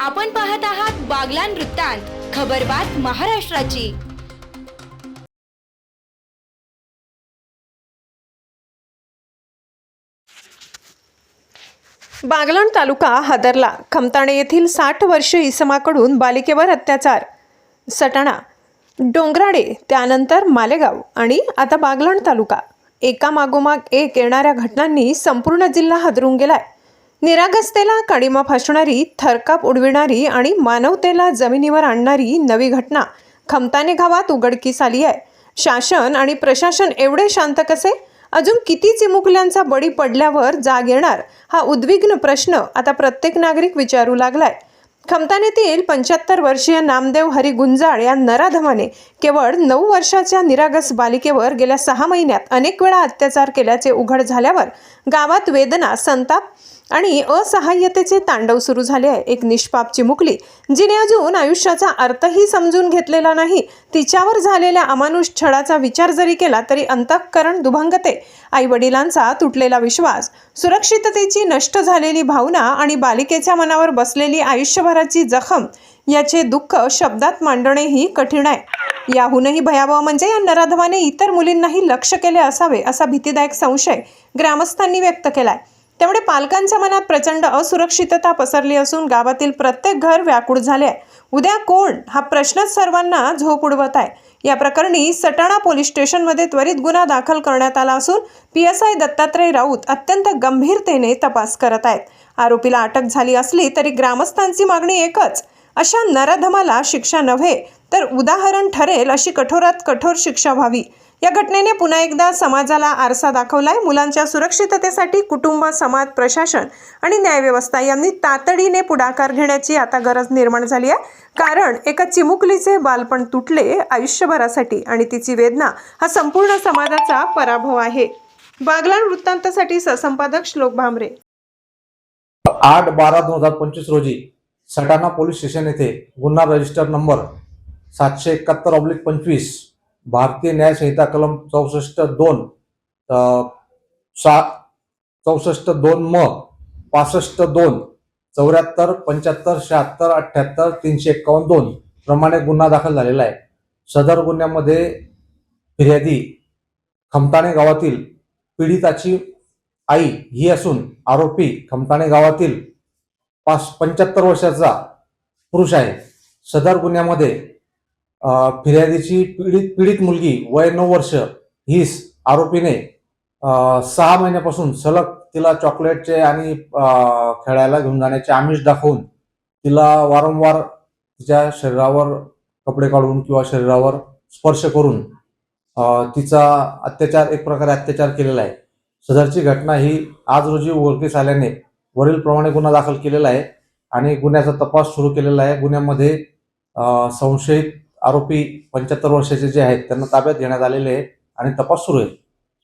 आपण पाहत आहात बागलान वृत्तांत खबरबात महाराष्ट्राची. बागलाण तालुका हादरला. खमताणे येथील साठ वर्ष इसमाकडून बालिकेवर अत्याचार. सटाणा डोंगराडे त्यानंतर मालेगाव आणि आता बागलाण तालुका. एका मागोमाग एक येणाऱ्या घटनांनी संपूर्ण जिल्हा हादरून गेलाय. निरागस्तेला कडिमा फासणारी थरकाप उडविणारी आणि मानवतेला जमिनीवर आणणारी नवी घटना खमताने गावात उघडकीस आली आहे. शासन आणि प्रशासन एवढे शांत कसे? अजून किती चिमुकल्यांचा बळी पडल्यावर जाग येणार? हा उद्विग्न प्रश्न आता प्रत्येक नागरिक विचारू लागलाय. खमतानेतील पंच्याहत्तर वर्षीय नामदेव हरी गुंजाळ या नराधमाने केवळ नऊ वर्षाच्या निरागस बालिकेवर गेल्या सहा महिन्यात अनेक वेळा अत्याचार केल्याचे उघड झाल्यावर गावात वेदना संताप आणि असहाय्यतेचे तांडव सुरू झाले आहे. एक निष्पाप चिमुकली जिने अजून आयुष्याचा अर्थही समजून घेतलेला नाही. तिच्यावर झालेल्या अमानुष छळाचा विचार जरी केला तरी अंतःकरण दुभंगते. आई वडिलांचा तुटलेला विश्वास सुरक्षिततेची नष्ट झालेली भावना आणि बालिकेच्या मनावर बसलेली आयुष्यभराची जखम याचे दुःख शब्दात मांडणेही कठीण आहे. याहूनही भयावह म्हणजे या नराधवाने इतर मुलींनाही लक्ष केले असावे असा भीतीदायक संशय ग्रामस्थांनी व्यक्त केलाय. त्यामुळे पालकांच्या मनात प्रचंड असुरक्षितता पसरली असून गावातील प्रत्येक घर व्याकुळ झाले आहे. उद्या कोण? हा प्रश्नच सर्वांना झोप उडवत आहे. या प्रकरणी सटाणा पोलीस स्टेशनमध्ये त्वरित गुन्हा दाखल करण्यात आला असून P S I Dattatray Raut अत्यंत गंभीरतेने तपास करत आहेत. आरोपीला अटक झाली असली तरी ग्रामस्थांची मागणी एकच अशा नराधमाला शिक्षा नव्हे तर उदाहरण ठरेल अशी कठोरात कठोर शिक्षा व्हावी. या घटनेने पुन्हा एकदा समाजाला आरसा दाखवलाय. मुलांच्या सुरक्षिततेसाठी कुटुंब समाज प्रशासन आणि न्यायव्यवस्था यांनी तातडीने पुढाकार घेण्याची आता गरज निर्माण झाली आहे. कारण एका चिमुकलीचे बालपण तुटले आयुष्यभरासाठी आणि तिची वेदना हा संपूर्ण समाजाचा पराभव आहे. बागलाण वृत्तांतासाठी सहसंपादक श्लोक भामरे. आठ बारा दोन हजार पंचवीस रोजी सटाणा पोलीस स्टेशन येथे गुन्हा रजिस्टर नंबर सातशे एकाहत्तर ऑब्लिक पंचवीस भारतीय न्यायसंहिता कलम चौसष्ट दोन सात चौसष्ट दोन म पासष्ट दोन चौऱ्याहत्तर पंच्याहत्तर शहात्तर अठ्ठ्याहत्तर तीनशे एक्कावन्न दोन प्रमाणे गुन्हा दाखल झालेला आहे. सदर गुन्ह्यामध्ये फिर्यादी खमताणे गावातील पीडिताची आई ही असून आरोपी खमताणे गावातील पाच पंच्याहत्तर वर्षाचा पुरुष आहे. सदर गुन्ह्यामध्ये फिर्यादीची पीडित पीडित मुलगी वय नऊ वर्ष हीच आरोपीने सहा महिन्यापासून सलग तिला चॉकलेटचे आणि खेळायला घेऊन जाण्याचे आमिष दाखवून तिला वारंवार तिच्या शरीरावर कपडे काढून किंवा शरीरावर स्पर्श करून तिचा अत्याचार एक प्रकारे अत्याचार केलेला आहे. सदरची घटना ही आज रोजी उघडकीस आल्याने वरील प्रमाणे गुन्हा दाखल केलेला आहे आणि गुन्ह्याचा तपास सुरू केलेला आहे. गुन्ह्यामध्ये संशयित आरोपी पंच्याहत्तर वर्षाचे जे आहेत त्यांना ताब्यात घेण्यात आलेले आहे आणि तपास सुरू आहे.